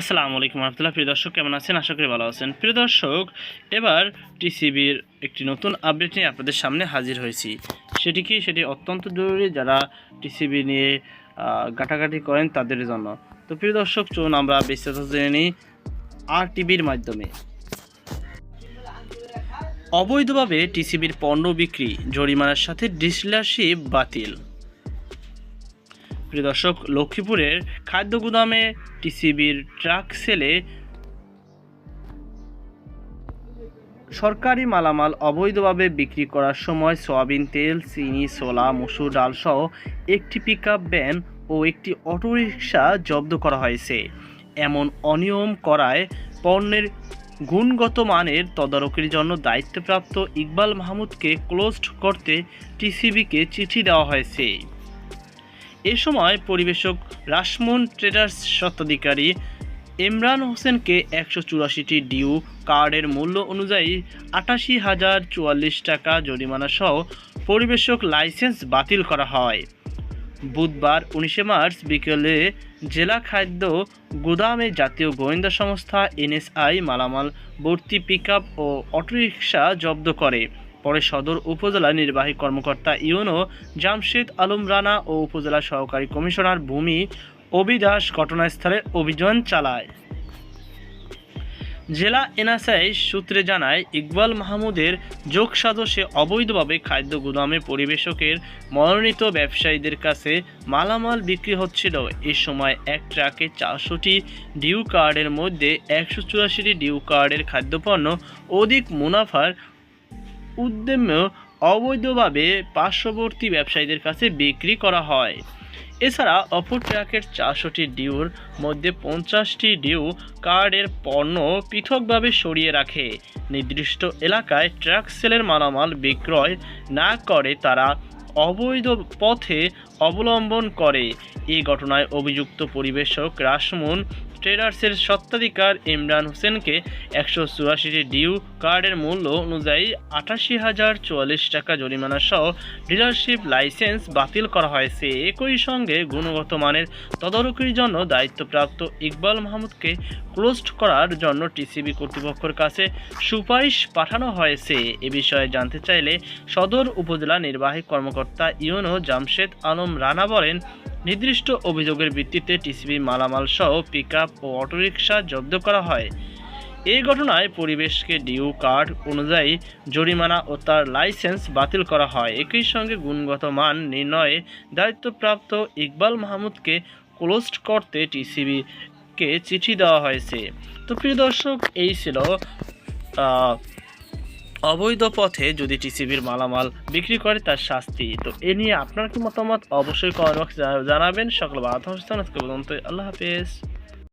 আসসালামু আলাইকুম রহমতুল্লাহ। প্রিয় দর্শক, কেমন আছেন? আশা করি ভালো আছেন। প্রিয় দর্শক, এবার টিসিবির একটি নতুন আপডেট নিয়ে আপনাদের সামনে হাজির হয়েছি। সেটি কি? সেটি অত্যন্ত জরুরি যারা টিসিবি নিয়ে ঘাটাঘাটি করেন তাদের জন্য। তো প্রিয় দর্শক, চলুন আমরা বিস্তারিত জেনে নিই আর টিভির মাধ্যমে। অবৈধভাবে টিসিবির পণ্য বিক্রি, জরিমানার সাথে ডিসলারশিপ বাতিল। প্রিয় দর্শক, লক্ষ্মীপুরের খাদ্য গুদামে টিসিবির ট্রাক সেলে সরকারি মালামাল অবৈধভাবে বিক্রি করার সময় সয়াবিন তেল, চিনি সোলা মসুর ডাল সহ একটি পিকআপ ভ্যান ও একটি অটোরিকশা জব্দ করা হয়েছে। এমন অনিয়ম করায় পণ্যের গুণগত মানের তদারকির জন্য দায়িত্বপ্রাপ্ত ইকবাল মাহমুদকে ক্লোজড করতে টিসিবিকে চিঠি দেওয়া হয়েছে। এ সময় পরিবেশক রাসমন ট্রেডার্স স্বত্বাধিকারী ইমরান হোসেনকে একশো চুরাশিটি ডিউ কার্ডের মূল্য অনুযায়ী আটাশি হাজার চুয়াল্লিশ টাকা জরিমানা সহ পরিবেশক লাইসেন্স বাতিল করা হয়। বুধবার উনিশে মার্চ বিকেলে জেলা খাদ্য গুদামে জাতীয় গোয়েন্দা সংস্থা এনএসআই মালামাল, ভর্তি পিকআপ ও অটোরিকশা জব্দ করে। পরে সদর উপজেলা নির্বাহী কর্মকর্তা ইউনো জামশেদ আলম রানা ও উপজেলা সহকারী কমিশনার ভূমি অবিদাস ঘটনাস্থলে অভিযান চালায়। জেলা এনএসআই সূত্রে জানায়, ইকবাল মাহমুদের যোগ সাজসে অবৈধভাবে খাদ্য গুদামে পরিবেশকের মনোনীত ব্যবসায়ীদের কাছে মালামাল বিক্রি হচ্ছিল। এ সময় এক ট্রাকে চারশোটি ডিউ কার্ডের মধ্যে একশো চুরাশিটি ডিউ কার্ডের খাদ্যপণ্য অধিক মুনাফার উদ্যমে অবৈধভাবে পার্শ্ববর্তী ব্যবসায়ীদের কাছে বিক্রি করা হয়। এছাড়া অপর ট্রাকের চারশোটি ডিউর মধ্যে পঞ্চাশটি ডিউ কার্ডের পণ্য পৃথকভাবে সরিয়ে রাখে। নির্দিষ্ট এলাকায় ট্রাক সেলের মালামাল বিক্রয় না করে তারা অবৈধ পথে অবলম্বন করে। এই ঘটনায় অভিযুক্ত পরিবেশক রাসমুন ট্রেডার্সের স্বত্বাধিকার ইমরান হোসেনকে একশো চুরাশিটি ডিউ কার্ডের মূল্য অনুযায়ী আটাশি হাজার চুয়াল্লিশ টাকা জরিমানা সহ ডিলারশিপ লাইসেন্স বাতিল করা হয়েছে। একই সঙ্গে গুণগত মানের তদারকির জন্য দায়িত্বপ্রাপ্ত ইকবাল মাহমুদকে ক্লোজড করার জন্য টিসিবি কর্তৃপক্ষের কাছে সুপারিশ পাঠানো হয়েছে। এ বিষয়ে জানতে চাইলে সদর উপজেলা নির্বাহী কর্মকর্তা ইউনো জামশেদ আলম রানা বলেন, নির্দিষ্ট অভিযোগের ভিত্তিতে টিসিবি মালামাল সহ পিকআপ ও অটোরিকশা জব্দ করা হয়। এই ঘটনায় পরিবেশকে ডিউ কার্ড অনুযায়ী জরিমানা ও তার লাইসেন্স বাতিল করা হয়। একই সঙ্গে গুণগত মান নির্ণয়ে দায়িত্বপ্রাপ্ত ইকবাল মাহমুদকে ক্লোজড করতে টিসিবিকে চিঠি দেওয়া হয়েছে। তো প্রিয় দর্শক, এই ছিল অবৈধ পথে যদি টিসিবির মালামাল বিক্রি করে তার শাস্তি। তো এ নিয়ে আপনার কি মতামত? অবশ্যই কমেন্ট বক্সে জানাবেন। সকল বাধা আজকে পর্যন্ত আল্লাহ হাফেজ।